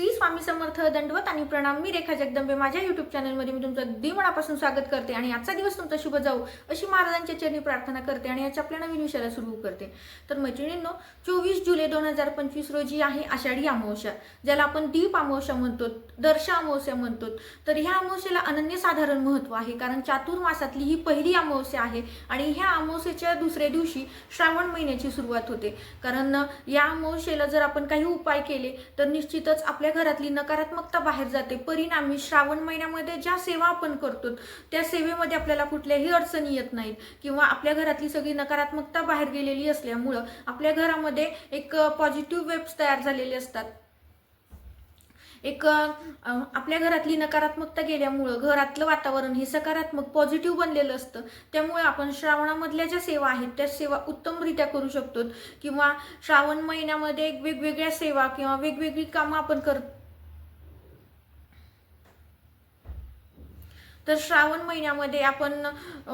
श्री स्वामी समर्थ दंडवत आणि प्रणाम मी रेखा जगदंबे. माझ्या युट्यूब चॅनलमध्ये मी तुमचं दिमनापासून स्वागत करते आणि आजचा दिवस तुमचा शुभ जाऊ अशी महाराजांच्या चरणी प्रार्थना करते आणि याच्या आपल्या नवीन विषयाला सुरू करते. तर मैत्रिणींनो चोवीस जुलै दोन हजार पंचवीस रोजी आहे आषाढी अमावस्या ज्याला आपण दीप अमावस्या म्हणतो दर्शा अमावस्या म्हणतो. तर ह्या अमावस्येला अनन्यसाधारण महत्त्व आहे कारण चातुर्मासातली ही पहिली अमावस्या आहे आणि ह्या अमावस्येच्या दुसऱ्या दिवशी श्रावण महिन्याची सुरुवात होते. कारण या अमावस्येला जर आपण काही उपाय केले तर निश्चितच आपल्या आपल्या घरातली नकारात्मकता बाहेर जाते. परिणामी श्रावण महिन्यामध्ये ज्या सेवा आपण करतो त्या सेवेमध्ये आपल्याला कुठल्याही अडचणी येत नाहीत. किंवा आपल्या घरातली सगळी नकारात्मकता बाहेर गेलेली असल्यामुळं आपल्या घरामध्ये एक पॉझिटिव्ह वेब्स तयार झालेले असतात. एक आपल्या घरातली नकारात्मकता गेल्यामुळं घरातलं वातावरण हे सकारात्मक पॉझिटिव्ह बनलेलं असतं. त्यामुळे आपण श्रावणामधल्या ज्या सेवा आहेत त्या सेवा उत्तमरित्या करू शकतो. किंवा श्रावण महिन्यामध्ये एक वेगवेगळ्या सेवा किंवा वेगवेगळी कामं आपण कर तर श्रावण महिन्यामध्ये आपण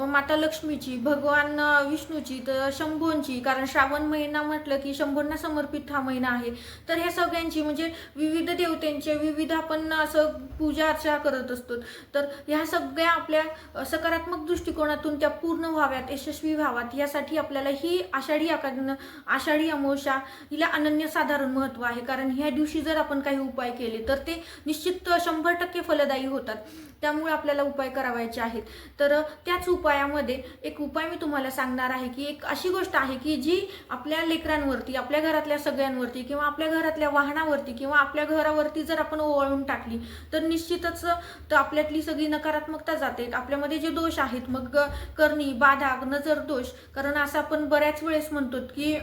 माता लक्ष्मीची भगवान विष्णूची तर शंभूंची कारण श्रावण महिना म्हटलं की शंभूंना समर्पित हा महिना आहे. तर ह्या सगळ्यांची म्हणजे विविध देवतेंचे विविध आपण असं पूजा अर्चा करत असतो. तर ह्या सगळ्या आपल्या सकारात्मक दृष्टिकोनातून त्या पूर्ण व्हाव्यात यशस्वी व्हाव्यात यासाठी आपल्याला ही आषाढी आका आषाढी अमावस्या हिला अनन्यसाधारण महत्त्व आहे. कारण ह्या दिवशी जर आपण काही उपाय केले तर ते निश्चित शंभर टक्के फलदायी होतात. त्यामुळे आपल्याला उपाय करावायचे आहेत. तर त्याच उपायामध्ये एक उपाय मी तुम्हाला सांगणार आहे की एक अशी गोष्ट आहे की जी आपल्या लेकरांवरती आपल्या घरातल्या सगळ्यांवरती किंवा आपल्या घरातल्या वाहनावरती किंवा आपल्या घरावरती जर आपण ओवाळून टाकली तर निश्चितच तर आपल्यातली सगळी नकारात्मकता जाते. आपल्यामध्ये जे दोष आहेत मग करणी बाधा नजर दोष कारण असं आपण बऱ्याच वेळेस म्हणतो की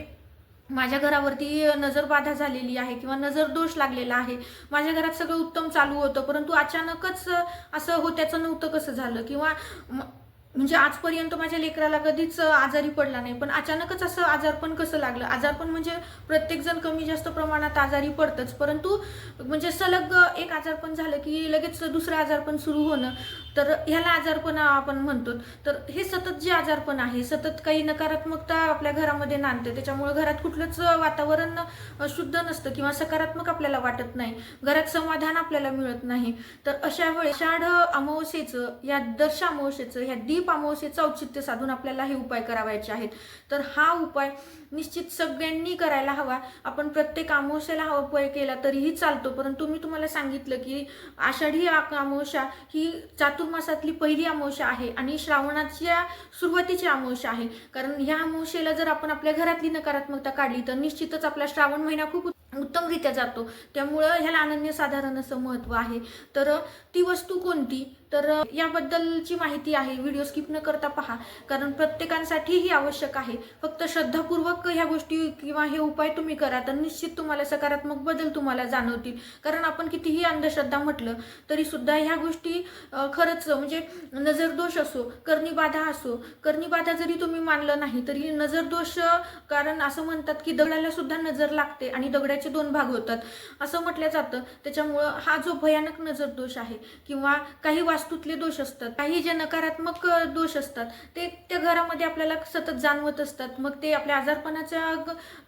माझ्या घरावरती नजरबाधा झालेली आहे किंवा नजर दोष लागलेला आहे. माझ्या घरात सगळं उत्तम चालू होतं परंतु अचानकच असं होत्याचं नव्हतं कसं झालं. किंवा म्हणजे आजपर्यंत माझ्या लेकराला कधीच आजारी पडला नाही पण अचानकच असं आजारपण कसं लागलं? आजारपण म्हणजे प्रत्येकजण कमी जास्त प्रमाणात आजारी पडतंच परंतु म्हणजे सलग एक आजारपण झालं की लगेच दुसरं आजारपण सुरू होणं. तर ह्याला आजारपण आपण म्हणतो तर हे सतत जे आजारपण आहे सतत काही नकारात्मकता आपल्या घरामध्ये नांदते. त्याच्यामुळे घरात कुठलंच वातावरण शुद्ध नसतं किंवा सकारात्मक आपल्याला वाटत नाही. घरात समाधान आपल्याला मिळत नाही. तर अशा वेळी शाढ अमावस्येचं या दर्श अमावस्येचं ह्या दीप अमावस्येचं औचित्य साधून आपल्याला हे उपाय करावायचे आहेत. तर हा उपाय निश्चित सगळ्यांनी करायला हवा. आपण प्रत्येक अमावस्याला हा उपाय केला तरीही चालतो. परंतु मी तुम्हाला सांगितलं की आषाढी अमावस्या ही चातुर्मासातली पहिली अमावस्या आहे आणि श्रावणाच्या सुरुवातीची अमावस्या आहे. कारण ह्या अमावस्येला जर आपण आपल्या घरातली नकारात्मकता काढली तर निश्चितच आपला श्रावण महिना खूप उत्तमरित्या जातो. त्यामुळं ह्याला अनन्यसाधारण असं महत्त्व आहे. तर ती वस्तू कोणती? तर याबद्दलची माहिती आहे. व्हिडिओ स्किप न करता पहा. कारण प्रत्येकांसाठी ही आवश्यक आहे. फक्त श्रद्धापूर्वक ह्या गोष्टी किंवा हे उपाय तुम्ही करा तर निश्चित तुम्हाला सकारात्मक बदल तुम्हाला जाणवतील. कारण आपण कितीही अंधश्रद्धा म्हटलं तरी सुद्धा ह्या गोष्टी खरंच म्हणजे नजरदोष असो कर्णीबाधा असो कर्णीबाधा जरी तुम्ही मानलं नाही तरी नजरदोष कारण असं म्हणतात की दगडाला सुद्धा नजर लागते आणि दगडाचे दोन भाग होतात. असं म्हटलं जातं. त्याच्यामुळं हा जो भयानक नजरदोष आहे किंवा काही वास्तूतले दोष असतात. काही जे नकारात्मक दोष असतात ते त्या घरामध्ये आपल्याला सतत जाणवत असतात. मग ते आपल्या आजारपणाच्या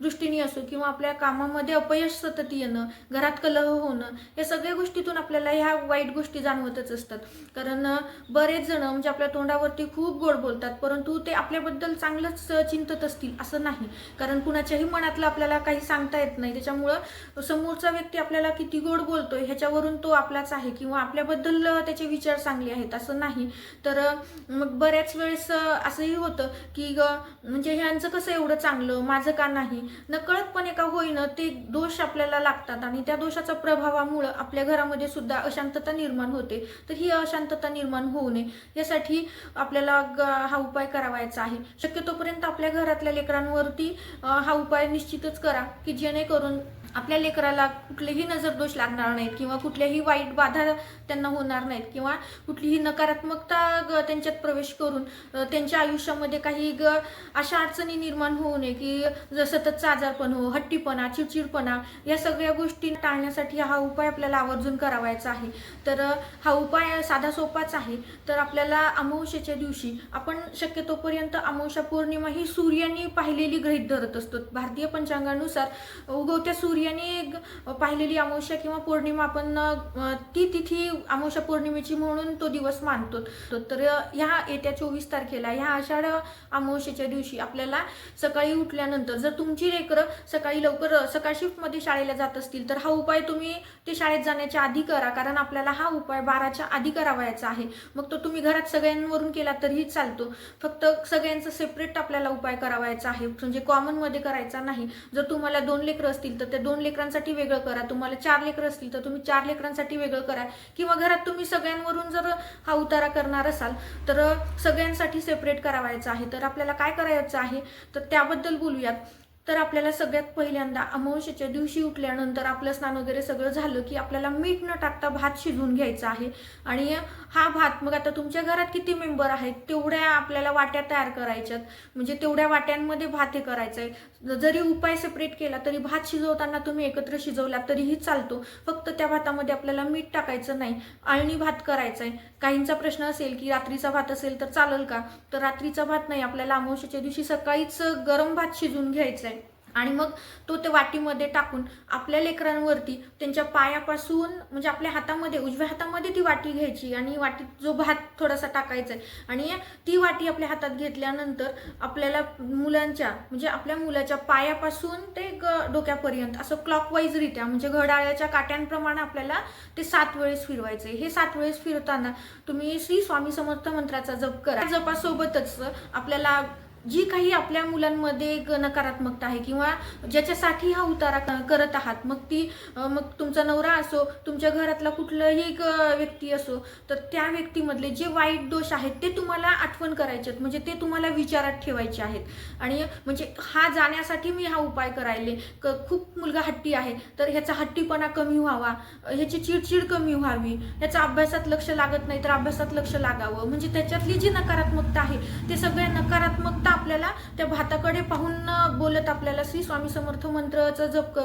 दृष्टीने असो किंवा आपल्या कामामध्ये अपयश सतत येणं घरात कलह होणं या सगळ्या गोष्टीतून आपल्याला ह्या वाईट गोष्टी जाणवतच असतात. कारण बरेच जण म्हणजे आपल्या तोंडावरती खूप गोड बोलतात परंतु ते आपल्याबद्दल चांगलंच चिंतत असतील असं नाही. कारण कुणाच्याही मनातलं आपल्याला काही सांगता येत नाही. त्याच्यामुळं समोरचा व्यक्ती आपल्याला किती गोड बोलतोय ह्याच्यावरून तो आपलाच आहे किंवा आपल्याबद्दल त्याचे विचार चांगले आहेत असं नाही. तर मग बऱ्याच वेळेस असंही होतं की ग म्हणजे ह्यांचं कसं एवढं चांगलं माझं का नाही? नकळतपणे का होईना ते दोष आपल्याला लागतात आणि त्या दोषाचा प्रभावामुळं आपल्या घरामध्ये सुद्धा अशांतता निर्माण होते. तर ही अशांतता निर्माण होऊ नये. यासाठी आपल्याला ग- हा उपाय करावायचा आहे. शक्यतोपर्यंत आपल्या घरातल्या लेकरांवरती हा उपाय निश्चितच करा की जेणेकरून आपल्या लेकराला कुठलेही नजरदोष लागणार नाहीत किंवा कुठल्याही वाईट बाधा त्यांना होणार नाहीत किंवा कुठलीही नकारात्मकता ग- त्यांच्यात प्रवेश करून त्यांच्या आयुष्यामध्ये काही ग अशा अडचणी निर्माण होऊ नये की ज- सततचा आजारपण हो हट्टीपणा चिडचिडपणा या सगळ्या गोष्टी टाळण्यासाठी हा उपाय आपल्याला आवर्जून करावायचा आहे. तर हा उपाय साधा सोपाच आहे. तर आपल्याला अमावस्येच्या दिवशी आपण शक्यतोपर्यंत अमावस्या पौर्णिमा ही सूर्याने पाहिलेली गृहीत धरत असतो. भारतीय पंचांगानुसार उगवत्या सूर्य सूर्याने पाहिलेली अमावस्या किंवा पौर्णिमा आपण ती तिथी अमावस्या पौर्णिमेची म्हणून तो दिवस मानतो. तर ह्या येत्या चोवीस तारखेला ह्या आषाढ अमावस्येच्या दिवशी आपल्याला सकाळी उठल्यानंतर जर तुमची लेकरं सकाळी लवकर सकाळ शिफ्टमध्ये शाळेला जात असतील तर हा उपाय तुम्ही ते शाळेत जाण्याच्या आधी करा. कारण आपल्याला हा उपाय बाराच्या आधी करावायचा आहे. मग तो तुम्ही घरात सगळ्यांवरून केला तरीही चालतो. फक्त सगळ्यांचं सेपरेट आपल्याला उपाय करावायचा आहे. म्हणजे कॉमनमध्ये करायचा नाही. जर तुम्हाला दोन लेकरं असतील तर त्या दोन लेकरांसाठी वेगळं करा. तुम्हाला चार लेकरं असतील तर तुम्ही चार लेकरांसाठी वेगळं करा. किंवा घरात तुम्ही सगळ्यांवरून जर हा उतारा करणार असाल तर सगळ्यांसाठी सेपरेट करावायचा आहे. तर आपल्याला काय करायचं आहे? तर त्याबद्दल बोलूयात. तर आपल्याला सगळ्यात पहिल्यांदा अमावस्येच्या दिवशी उठल्यानंतर आपलं स्नान वगैरे सगळं झालं की आपल्याला मीठ न टाकता भात शिजवून घ्यायचा आहे. आणि हा भात मग आता तुमच्या घरात किती मेंबर आहेत? तेवढ्या आपल्याला वाट्या तयार करायच्यात. म्हणजे तेवढ्या वाट्यांमध्ये भात हे करायचं आहे जरी उपाय सेपरेट केला तरी भात शिजवताना तुम्ही एकत्र शिजवला तरीही चालतो. फक्त त्या भातामध्ये आपल्याला मीठ टाकायचं नाही. आळणी भात करायचा आहे काहींचा प्रश्न असेल की रात्रीचा भात असेल तर चालेल का? तर रात्रीचा भात नाही आपल्याला अमावश्याच्या दिवशी सकाळीच गरम भात शिजवून घ्यायचा आहे आणि मग तो ते वाटीमध्ये टाकून आपल्या लेकरांवरती त्यांच्या पायापासून म्हणजे आपल्या हातामध्ये उजव्या हातामध्ये ती वाटी घ्यायची आणि वाटीत जो भात थोडासा टाकायचा आहे आणि ती वाटी आपल्या हातात घेतल्यानंतर आपल्याला मुलांच्या म्हणजे आपल्या मुलाच्या पायापासून ते ग- डोक्यापर्यंत असं क्लॉकवाईजरित्या म्हणजे घड्याळ्याच्या काट्यांप्रमाणे आपल्याला ते सात वेळेस फिरवायचे हे सात वेळेस फिरताना तुम्ही श्री स्वामी समर्थ मंत्राचा जप करा. जपासोबतच आपल्याला जी काही आपल्या मुलांमध्ये एक नकारात्मकता आहे किंवा ज्याच्यासाठी हा उतारा क- करत आहात मग ती मग तुमचा नवरा असो तुमच्या घरातला कुठलाही एक व्यक्ती असो तर त्या व्यक्तीमधले जे वाईट दोष आहेत ते तुम्हाला आठवण करायचे आहेत. म्हणजे ते तुम्हाला विचारात ठेवायचे आहेत. आणि म्हणजे हा जाण्यासाठी मी हा उपाय करायले. क खूप मुलगा हट्टी आहे तर ह्याचा हट्टीपणा कमी व्हावा ह्याची चिडचिड कमी व्हावी ह्याचा अभ्यासात लक्ष लागत नाही तर अभ्यासात लक्ष लागावं. म्हणजे त्याच्यातली जी नकारात्मकता आहे ते सगळ्या नकारात्मकता आपल्याला त्या भाताकडे पाहून बोलत आपल्याला श्री स्वामी समर्थ मंत्राचा जप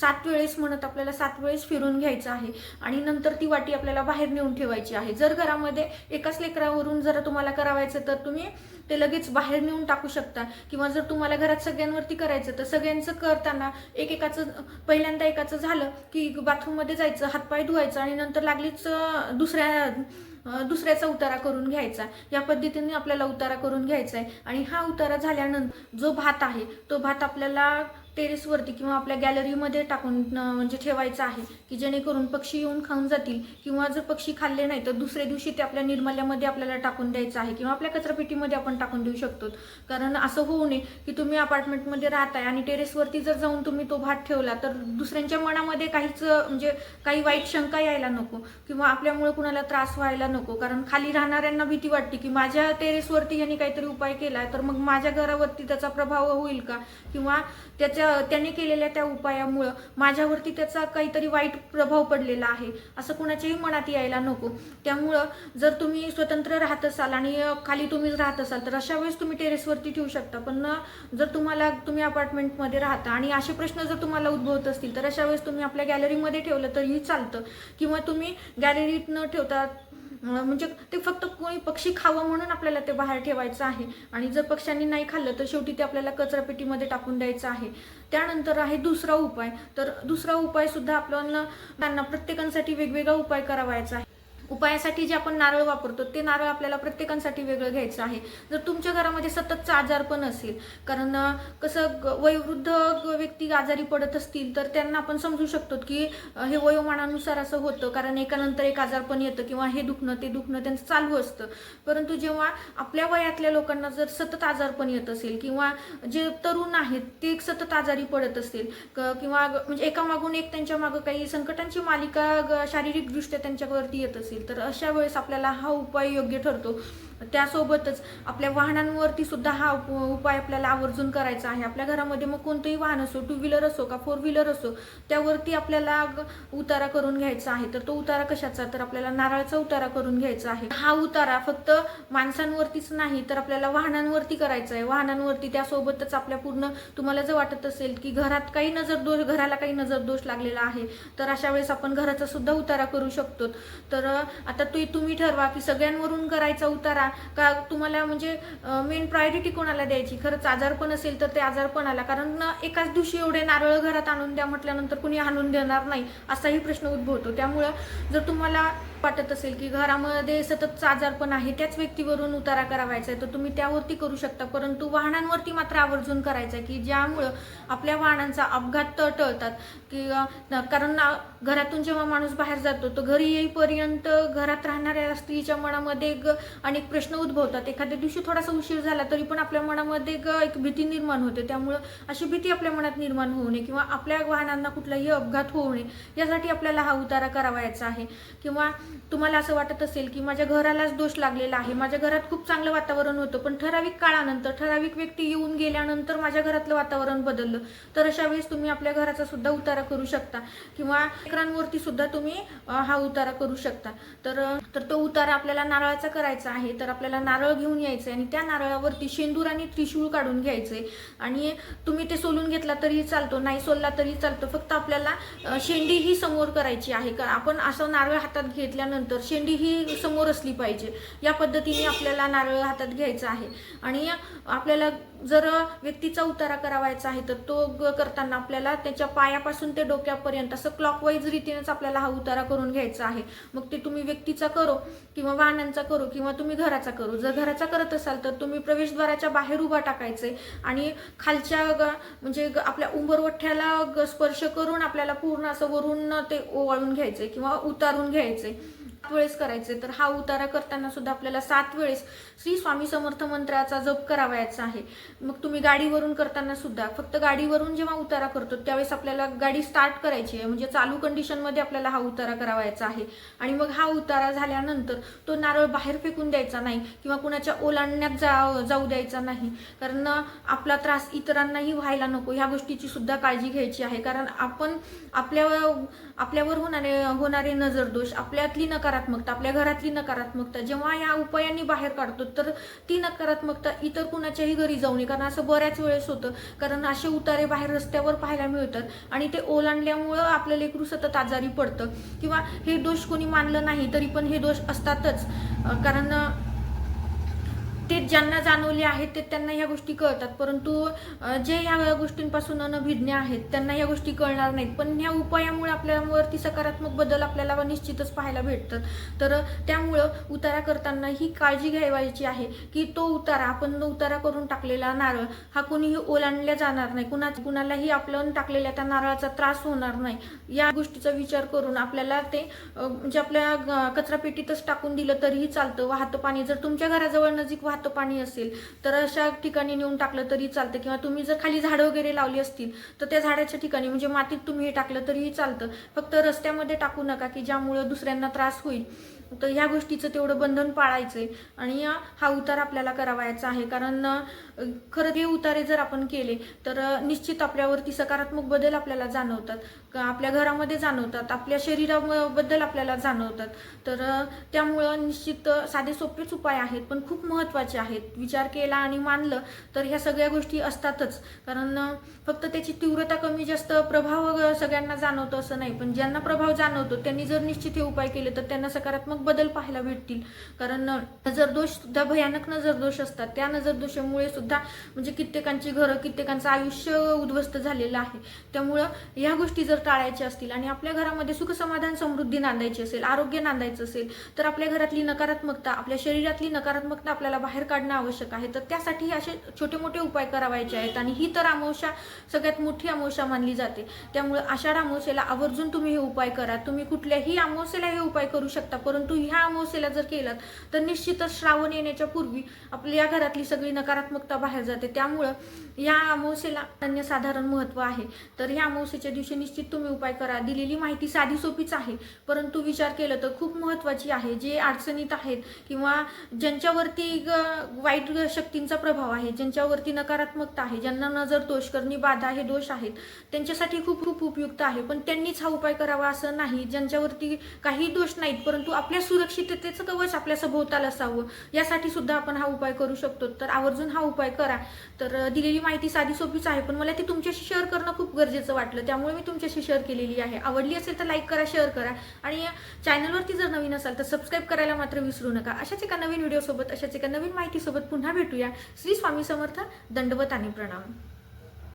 सात वेळेस म्हणत आपल्याला सात वेळेस फिरून घ्यायचं आहे. आणि नंतर ती वाटी आपल्याला बाहेर नेऊन ठेवायची आहे. जर घरामध्ये एकाच लेकरावरून जर तुम्हाला करावायचं तर तुम्ही ते लगेच बाहेर नेऊन टाकू शकता. किंवा जर तुम्हाला घरात सगळ्यांवरती करायचं तर सगळ्यांचं करताना एकेकाचं पहिल्यांदा एकाचं झालं की बाथरूममध्ये जायचं हातपाय धुवायचं आणि नंतर लागलीच दुसऱ्या दुसऱ्याचा उतारा करून घ्यायचा. या पद्धतीने आपल्याला उतारा करून घ्यायचा आहे. आणि हा उतारा झाल्यानंतर जो भात आहे तो भात आपल्याला टेरेसवरती किंवा आपल्या गॅलरीमध्ये टाकून म्हणजे ठेवायचं आहे की जेणेकरून पक्षी येऊन खाऊन जातील किंवा जर पक्षी खाल्ले नाही तर दुसऱ्या दिवशी ते आपल्या निर्मल्यामध्ये आपल्याला टाकून द्यायचं आहे किंवा आपल्या कचरापेटीमध्ये आपण टाकून देऊ शकतो. कारण असं होऊ नये की तुम्ही अपार्टमेंटमध्ये राहताय आणि टेरेसवरती जर जाऊन तुम्ही तो भात ठेवला तर दुसऱ्यांच्या मनामध्ये काहीच म्हणजे काही वाईट शंका यायला नको किंवा आपल्यामुळे कुणाला त्रास व्हायला नको. कारण खाली राहणाऱ्यांना भीती वाटते की माझ्या टेरेसवरती यांनी काहीतरी उपाय केला तर मग माझ्या घरावरती त्याचा प्रभाव होईल का? किंवा त्याच्या त्याने केलेल्या त्या उपायामुळं माझ्यावरती त्याचा काहीतरी वाईट प्रभाव पडलेला आहे. असं कुणाच्याही मनात यायला नको. त्यामुळं जर तुम्ही स्वतंत्र राहत असाल आणि खाली तुम्ही राहत असाल तर अशा वेळेस तुम्ही टेरेसवरती ठेवू शकता. पण जर तुम्हाला तुम्ही अपार्टमेंटमध्ये राहता आणि असे प्रश्न जर तुम्हाला उद्भवत असतील तर अशा वेळेस तुम्ही आपल्या गॅलरीमध्ये ठेवलं तरीही चालतं. किंवा तुम्ही गॅलरीत न ठेवता म्हणजे ते फक्त कोणी पक्षी खावं म्हणून आपल्याला ते बाहेर ठेवायचं आहे. आणि जर पक्ष्यांनी नाही खाल्लं तर शेवटी ते आपल्याला कचरापेटीमध्ये टाकून द्यायचं आहे. त्यानंतर आहे दुसरा उपाय. तर दुसरा उपाय सुद्धा आपल्याला त्यांना प्रत्येकांसाठी वेगवेगळा उपाय करावायचा आहे. उपायासाठी जे आपण नारळ वापरतो ते नारळ आपल्याला प्रत्येकांसाठी वेगळं घ्यायचं आहे. जर तुमच्या घरामध्ये सततचा आजारपण असेल कारण कसं ग- वयोवृद्ध व्यक्ती आजारी पडत असतील तर त्यांना आपण समजू शकतो की हे वयोमानानुसार असं होतं कारण एकानंतर एक आजारपण येतं किंवा हे दुखणं ते दुखणं त्यांचं चालू असतं. परंतु जेव्हा आपल्या वयातल्या लोकांना जर सतत आजारपण येत असेल किंवा जे तरुण आहेत ते सतत आजारी पडत असतील क- किंवा म्हणजे एकामागून एक त्यांच्या मागं काही संकटांची मालिका शारीरिकदृष्ट्या त्यांच्यावरती येत असेल तर अशा वेळेस आपल्याला हा उपाय योग्य ठरतो. त्यासोबतच आपल्या वाहनांवरती सुद्धा हा उप- उपाय आपल्याला आवर्जून करायचा आहे. आपल्या घरामध्ये मग कोणतंही वाहन असो टू व्हीलर असो का फोर व्हीलर असो त्यावरती आपल्याला ग- उतारा करून घ्यायचा आहे. तर तो उतारा कशाचा? तर आपल्याला नारळाचा उतारा करून घ्यायचा आहे. हा उतारा फक्त माणसांवरतीच नाही तर आपल्याला वाहनांवरती करायचा आहे. वाहनांवरती त्यासोबतच आपल्या पूर्ण तुम्हाला जर वाटत असेल की घरात काही नजर दोष घराला काही नजर दोष लागलेला आहे तर अशा वेळेस आपण घराचा सुद्धा उतारा करू शकतो. तर आता तु तुम्ही ठरवा की सगळ्यांवरून करायचा उतारा करा का तुम्हाला म्हणजे मेन प्रायोरिटी कोणाला द्यायची? खरंच आजारपण असेल तर ते आजारपणाला कारण एकाच दिवशी एवढे नारळ घरात आणून द्या म्हटल्यानंतर कुणी आणून देणार नाही असाही प्रश्न उद्भवतो. त्यामुळं जर तुम्हाला वाटत असेल की घरामध्ये सतत आजारपण आहे त्याच व्यक्तीवरून उतारा करावायचा आहे तर तुम्ही त्यावरती करू शकता. परंतु वाहनांवरती मात्र आवर्जून करायचं आहे की ज्यामुळं आपल्या वाहनांचा अपघात तर टळतात. की कारण घरातून जेव्हा माणूस बाहेर जातो तो घरी येईपर्यंत घरात राहणाऱ्या स्त्रीच्या मनामध्ये एक अनेक प्रश्न उद्भवतात. एखाद्या दिवशी थोडासा उशीर झाला तरी पण आपल्या मनामध्ये एक एक भीती निर्माण होते. त्यामुळं अशी भीती आपल्या मनात निर्माण होऊ नये किंवा आपल्या वाहनांना कुठलाही अपघात होऊ नये यासाठी आपल्याला हा उतारा करावायचा आहे. किंवा तुम्हाला असं वाटत असेल की माझ्या घरालाच दोष लागलेला आहे माझ्या घरात खूप चांगलं वातावरण होतं पण ठराविक काळानंतर ठराविक व्यक्ती येऊन गेल्यानंतर माझ्या घरातलं वातावरण बदललं. तर अशा वेळेस तुम्ही आपल्या घराचा सुद्धा उतारा करू शकता किंवा लेकरांवरती सुद्धा तुम्ही हा उतारा करू शकता. तर तर तो उतारा आपल्याला नारळाचा करायचा आहे तर आपल्याला नारळ घेऊन यायचं आणि त्या नारळावरती शेंदूर आणि त्रिशूळ काढून घ्यायचे आणि तुम्ही ते सोलून घेतला तरी चालतो नाही सोलला तरी चालतो फक्त आपल्याला शेंडी ही समोर करायची आहे. का आपण असं नारळ हातात घेतल्यानंतर शेंडी ही समोर असली पाहिजे. या पद्धतीने आपल्याला नारळ हातात घ्यायचा आहे. आणि आपल्याला जर व्यक्तीचा उतारा करावायचा आहे तर तो ग- करताना आपल्याला त्याच्या पायापासून ते डोक्यापर्यंत असं क्लॉकवाईज रीतीनेच आपल्याला हा उतारा करून घ्यायचा आहे. मग ते तुम्ही व्यक्तीचा करो किंवा वाहनांचा करो किंवा तुम्ही घराचा करो. जर घराचा करत असाल तर तुम्ही प्रवेशद्वाराच्या बाहेर उभा टाकायचे आणि खालच्या ग- म्हणजे ग- आपल्या उंबरवठ्याला ग- स्पर्श करून आपल्याला पूर्ण असं वरून ते ओवाळून घ्यायचे किंवा उतारून घ्यायचे. वेळेस करायचे तर हा उतारा करताना सुद्धा आपल्याला सात वेळेस श्री स्वामी समर्थ मंत्राचा जप करावायचा आहे. मग तुम्ही गाडीवरून करताना सुद्धा फक्त गाडीवरून जेव्हा उतारा करतो त्यावेळेस आपल्याला गाडी स्टार्ट करायची आहे. म्हणजे चालू कंडिशनमध्ये आपल्याला हा उतारा करावायचा आहे. आणि मग हा उतारा झाल्यानंतर तो नारळ बाहेर फेकून द्यायचा नाही किंवा कुणाच्या ओलांडण्यात जा जाऊ द्यायचा नाही. कारण आपला त्रास इतरांनाही व्हायला नको ह्या गोष्टीची सुद्धा काळजी घ्यायची आहे. कारण आपण आपल्या आपल्यावर होणारे होणारे नजरदोष आपल्यातली नकारात्मकता आपल्या घरातली नकारात्मकता जेव्हा या उपायांनी बाहेर काढतो तर ती नकारात्मकता इतर कुणाच्याही घरी जाऊ नये. कारण असं बऱ्याच वेळेस होतं. कारण असे उतारे बाहेर रस्त्यावर पाहायला मिळतात आणि ते ओलांडल्यामुळं आपलं लेकरू सतत आजारी पडतं. किंवा हे दोष कोणी मानलं नाही तरी पण हे दोष असतातच. कारण ते ज्यांना जाणवले आहेत ते त्यांना ह्या गोष्टी कळतात. परंतु जे ह्या गोष्टींपासून अनभिज्ञ आहेत त्यांना ह्या गोष्टी कळणार नाहीत. पण ह्या उपायामुळे आपल्यावरती सकारात्मक बदल आपल्याला निश्चितच पाहायला भेटतात. तर त्यामुळं उतारा करताना ही काळजी घ्यावायची आहे की तो उतारा आपण उतारा करून टाकलेला नारळ हा कोणीही ओलांडल्या जाणार नाही. कुणा कुणालाही आपण टाकलेल्या त्या नारळाचा त्रास होणार नाही. या गोष्टीचा विचार करून आपल्याला ते म्हणजे आपल्या कचरापेटीतच टाकून दिलं तरीही चालतं. वाहतं पाणी जर तुमच्या घराजवळ नजीक वाहत पाणी असेल तर अशा ठिकाणी नेऊन टाकलं तरी चालतं. किंवा तुम्ही जर खाली झाडं वगैरे लावली असतील तर त्या झाडाच्या ठिकाणी म्हणजे मातीत तुम्ही हे टाकलं तरीही चालतं. फक्त रस्त्यामध्ये टाकू नका की ज्यामुळं दुसऱ्यांना त्रास होईल. तर ह्या गोष्टीचं तेवढं बंधन पाळायचंय. आणि हा उतार आपल्याला करावायचा आहे. कारण खरं हे उतारे जर आपण केले तर निश्चित आपल्यावरती सकारात्मक बदल आपल्याला जाणवतात. का आपल्या घरामध्ये जाणवतात. आपल्या शरीराबद्दल आपल्याला जाणवतात. तर त्यामुळं निश्चित साधे सोपेच उपाय आहेत पण खूप महत्त्वाचे आहेत. विचार केला आणि मानलं तर ह्या सगळ्या गोष्टी असतातच. कारण फक्त त्याची तीव्रता कमी जास्त प्रभाव सगळ्यांना जाणवतो असं नाही. पण ज्यांना प्रभाव जाणवतो त्यांनी जर निश्चित हे उपाय केले तर त्यांना सकारात्मक बदल पाहायला भेटतील. कारण नजरदोष सुद्धा भयानक नजरदोष असतात त्या नजरदोषामुळे सुद्धा म्हणजे कित्येकांची घरं कित्येकांचं आयुष्य उद्ध्वस्त झालेलं आहे. त्यामुळं ह्या गोष्टी जर टाळायच्या असतील आणि आपल्या घरामध्ये सुखसमाधान समृद्धी नांदायची असेल आरोग्य नांदायचं असेल तर आपल्या घरातली नकारात्मकता आपल्या शरीरातली नकारात्मकता आपल्याला बाहेर काढणं आवश्यक आहे. तर त्यासाठी असे छोटे मोठे उपाय करावायचे आहेत आणि ही तर अमावस्या सगळ्यात मोठी अमावस्या मानली जाते. त्यामुळे आषाढ अमावस्येला आवर्जून तुम्ही हे उपाय करा. तुम्ही कुठल्याही अमावस्येला हे उपाय करू शकता परंतु ह्या अमावस्येला जर केलात तर निश्चितच श्रावण येण्याच्या पूर्वी आपल्या घरातली सगळी नकारात्मकता बाहेर जाते. त्यामुळं या अमावस्येला अन्यसाधारण महत्त्व आहे. तर ह्या अमावस्येच्या दिवशी निश्चित तुम्ही उपाय करा. दिलेली माहिती साधी सोपीच आहे परंतु विचार केलं तर खूप महत्त्वाची आहे. जे अडचणीत आहेत किंवा ज्यांच्यावरती ग- वाईट शक्तींचा प्रभाव आहे ज्यांच्यावरती नकारात्मकता आहे ज्यांना नजर दोष करणी बाधा हे दोष आहेत त्यांच्यासाठी खूप खूप उपयुक्त आहे. पण त्यांनीच हा उपाय करावा असं नाही. ज्यांच्यावरती काही दोष नाहीत परंतु आपल्या सुरक्षिततेचं कवच आपल्या सभोवताल असावं. यासाठी सुद्धा आपण हा उपाय करू शकतो. तर आवर्जून हा उपाय करा. तर दिलेली माहिती साधी सोपीच आहे. पण मला ती तुमच्याशी शेअर करणं खूप गरजेचं वाटलं. त्यामुळे मी तुमच्याशी शेअर केलेली आहे. आवडली असेल तर लाईक करा शेअर करा. आणि चॅनलवरती जर नवीन असाल तर सबस्क्राईब करायला मात्र विसरू नका. अशाच एका नवीन व्हिडिओसोबत अशाच एका नवीन माहितीसोबत पुन्हा भेटूया. श्री स्वामी समर्थ दंडवत आणि प्रणाम.